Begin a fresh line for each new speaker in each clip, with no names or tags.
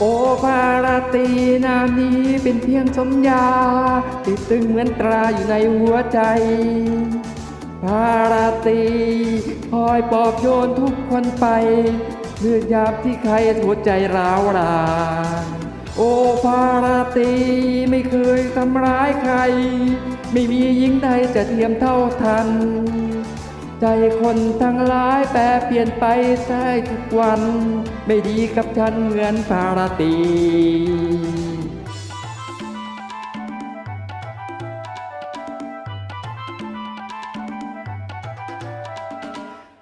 โอภาราตีนามนี้เป็นเพียงสมญา ติดตึงเหมือนตราอยู่ในหัวใจภาราตีคอยปอบโยนทุกคนไปเลือดยามที่ใครหัวใจร้าวรานโอภาราตีไม่เคยทำร้ายใคร ไม่มีหญิงใดจะเทียมเท่าทัน ใจคนทั้งหลายแปรเปลี่ยนไปใช่ทุกวัน ไม่ดีกับฉันเหมือนภาราตี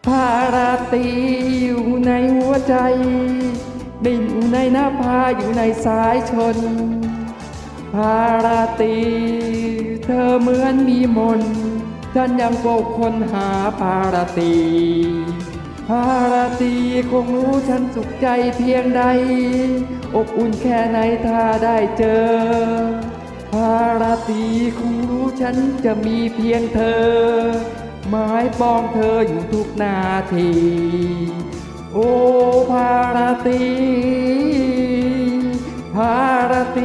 ภาราตีอยู่ในหัวใจ ไม่อยู่ในหน้าผาอยู่ในสายชน ภาราตี เธอเหมือนมีมนต์ ฉันยังเฝ้าคนหาภาราตรีภาราตีคงรู้ฉันสุขใจเพียงใด อบอุ่นแค่ไหนถ้าได้เจอ ภาราตีคงรู้ฉันจะมีเพียงเธอ หมายปองเธออยู่ทุกนาที โอ้ภาราตรีภาราต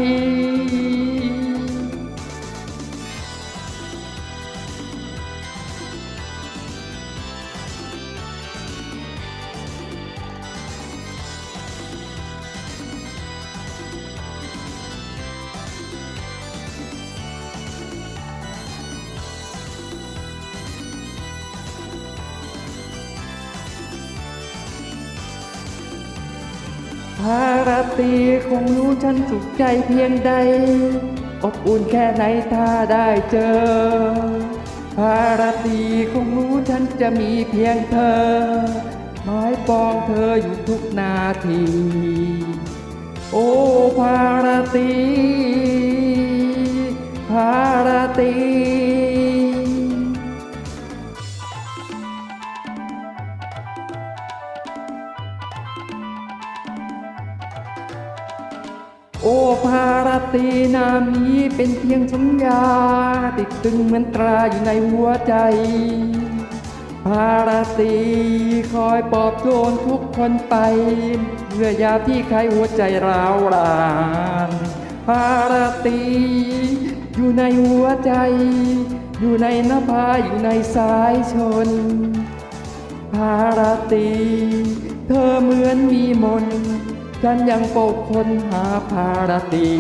ภาราตรีคงรู้ฉันสุขใจเพียงใด อบอุ่นแค่ไหนถ้าได้เจอ ภาราตรีคงรู้ฉันจะมีเพียงเธอ หมายปองเธออยู่ทุกนาที โอ้ภาราตรี โอภารตีนามนี้เป็นเพียงสัญญา ติดตึงเหมือนตราอยู่ในหัวใจ ภารตีคอยปลอบโยนทุกคนไปเมื่อยาที่ใครหัวใจร้าวรานภารตีอยู่ในหัวใจ อยู่ในนภาอยู่ในสายชน ภารตี เธอเหมือนมีมนต์ ฉันยังปกคนหาภารตี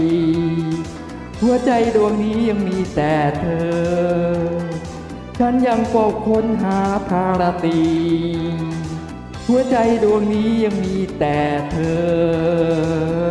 หัวใจดวงนี้ยังมีแต่เธอ ฉันยังปกคนหาภารตี หัวใจดวงนี้ยังมีแต่เธอ